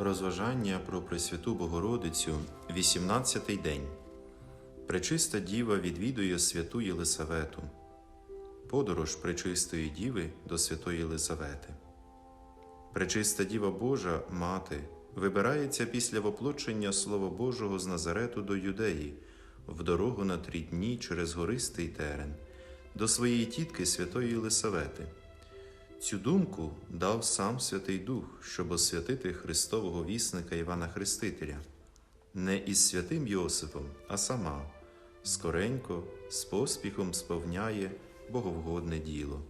Розважання про Пресвяту Богородицю, 18-й день. Пречиста Діва відвідує святу Єлисавету. Подорож Пречистої Діви до Святої Єлисавети. Пречиста Діва Божа, Мати, вибирається після воплочення Слова Божого з Назарету до Юдеї в дорогу на три дні через гористий терен до своєї тітки Святої Єлисавети. Цю думку дав сам Святий Дух, щоб освятити Христового вісника Івана Хрестителя, не із святим Йосипом, а сама, скоренько, з поспіхом сповняє боговгодне діло.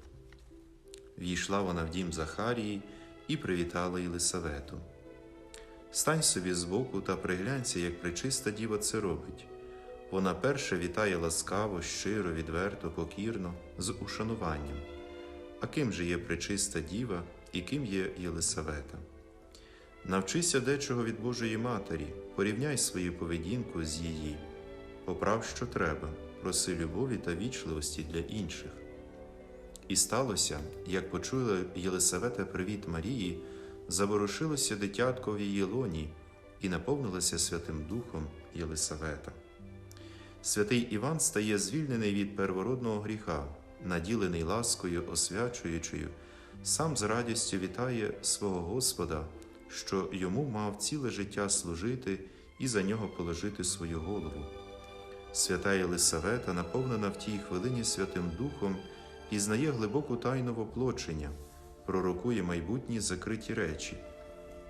Війшла вона в дім Захарії і привітала Єлисавету. Стань собі збоку та приглянься, як причиста діва це робить. Вона перше вітає ласкаво, щиро, відверто, покірно, з ушануванням. А ким же є пречиста діва і ким є Єлисавета? Навчися дечого від Божої Матері, порівняй свою поведінку з її, поправ, що треба, проси любові та вічливості для інших. І сталося, як почула Єлисавета привіт Марії, заворушилося дитятко в її лоні і наповнилося Святим Духом Єлисавета. Святий Іван стає звільнений від первородного гріха, наділений ласкою, освячуючою, сам з радістю вітає свого Господа, що йому мав ціле життя служити і за нього положити свою голову. Свята Єлисавета, наповнена в тій хвилині Святим Духом, пізнає глибоку тайну воплочення, пророкує майбутні закриті речі,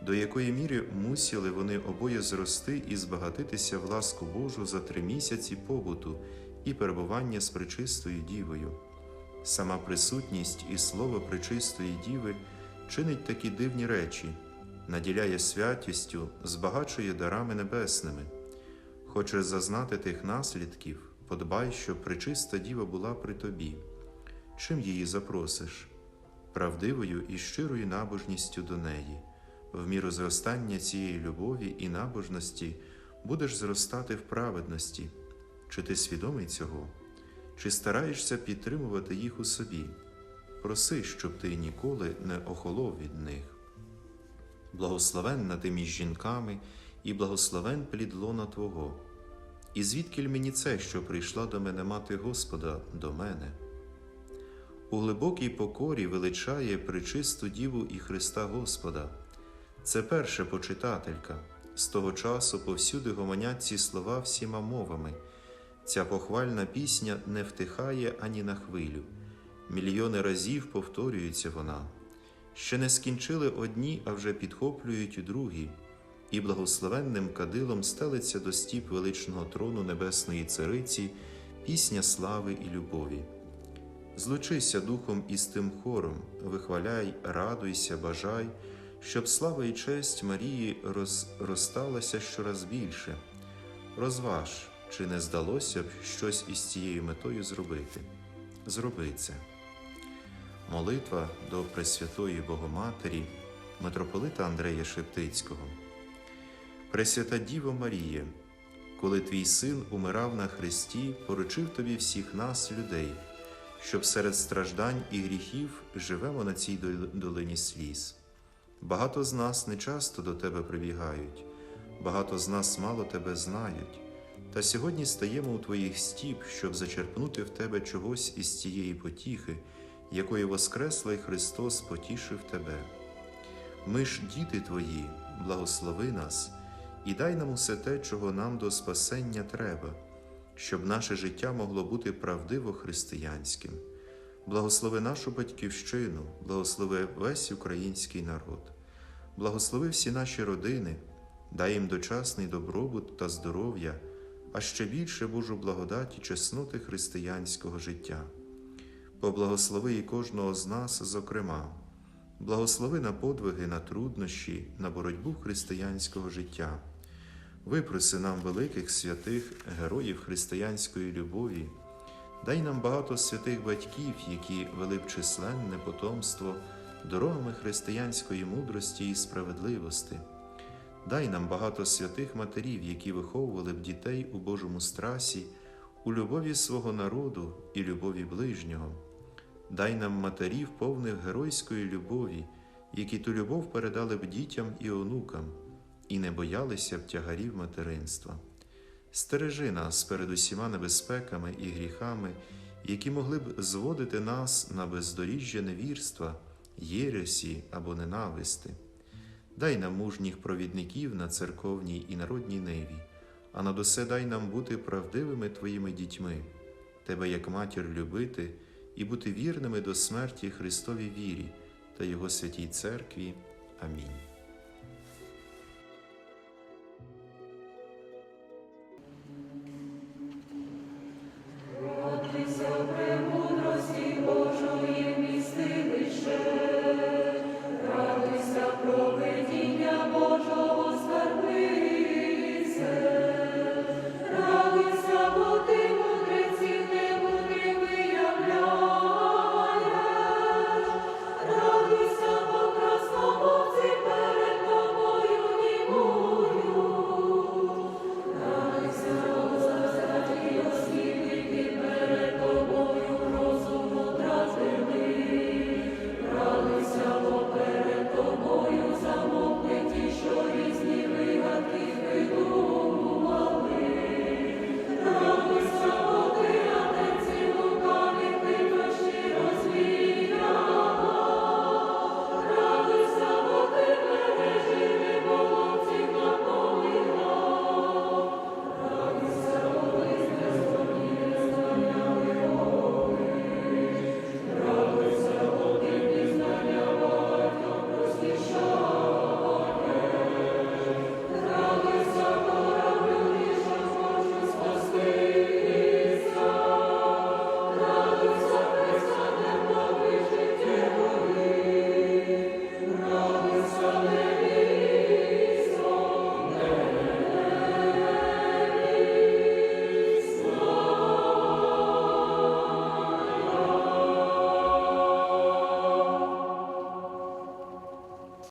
до якої міри мусили вони обоє зрости і збагатитися в ласку Божу за три місяці побуту і перебування з пречистою дівою. Сама присутність і слово пречистої діви чинить такі дивні речі, наділяє святістю, збагачує дарами небесними. Хочеш зазнати тих наслідків, подбай, щоб пречиста діва була при тобі. Чим її запросиш? Правдивою і щирою набожністю до неї. В міру зростання цієї любові і набожності будеш зростати в праведності. Чи ти свідомий цього? Чи стараєшся підтримувати їх у собі? Проси, щоб ти ніколи не охолов від них. Благословенна ти між жінками, і благословен плід лона Твого. І звідкіль мені це, що прийшла до мене мати Господа до мене? У глибокій покорі величає причисту Діву і Христа Господа. Це перша почитателька. З того часу повсюди гомонять ці слова всіма мовами. Ця похвальна пісня не втихає ані на хвилю. Мільйони разів повторюється вона. Ще не скінчили одні, а вже підхоплюють другі, і благословенним кадилом стелиться до стіп величного трону Небесної Цариці пісня слави і любові. Злучися духом із тим хором, вихваляй, радуйся, бажай, щоб слава і честь Марії розросталася щораз більше. Розваж, чи не здалося б щось із цією метою зробити? Зроби це. Молитва до Пресвятої Богоматері, митрополита Андрея Шептицького. Пресвята Діво Марія, коли твій син умирав на хресті, поручив тобі всіх нас, людей, щоб серед страждань і гріхів живемо на цій долині сліз. Багато з нас не часто до тебе прибігають, багато з нас мало тебе знають, та сьогодні стаємо у твоїх стіп, щоб зачерпнути в тебе чогось із цієї потіхи, якої Воскреслий Христос потішив тебе. Ми ж, діти твої, благослови нас і дай нам усе те, чого нам до спасення треба, щоб наше життя могло бути правдиво християнським. Благослови нашу батьківщину, благослови весь український народ, благослови всі наші родини, дай їм дочасний добробут та здоров'я, а ще більше Божу благодать і чесноти християнського життя. Поблагослови і кожного з нас, зокрема, благослови на подвиги, на труднощі, на боротьбу християнського життя. Випроси нам великих святих героїв християнської любові. Дай нам багато святих батьків, які вели б численне потомство дорогами християнської мудрості і справедливості. Дай нам багато святих матерів, які виховували б дітей у Божому страсі, у любові свого народу і любові ближнього. Дай нам матерів, повних геройської любові, які ту любов передали б дітям і онукам, і не боялися б тягарів материнства. Стережи нас перед усіма небезпеками і гріхами, які могли б зводити нас на бездоріжжя невірства, єресі або ненависти дай нам мужніх провідників на церковній і народній неві, а над усе дай нам бути правдивими Твоїми дітьми, Тебе, як матір, любити і бути вірними до смерті Христовій вірі та Його святій Церкві. Амінь. Отця премудрості Божої місти лише.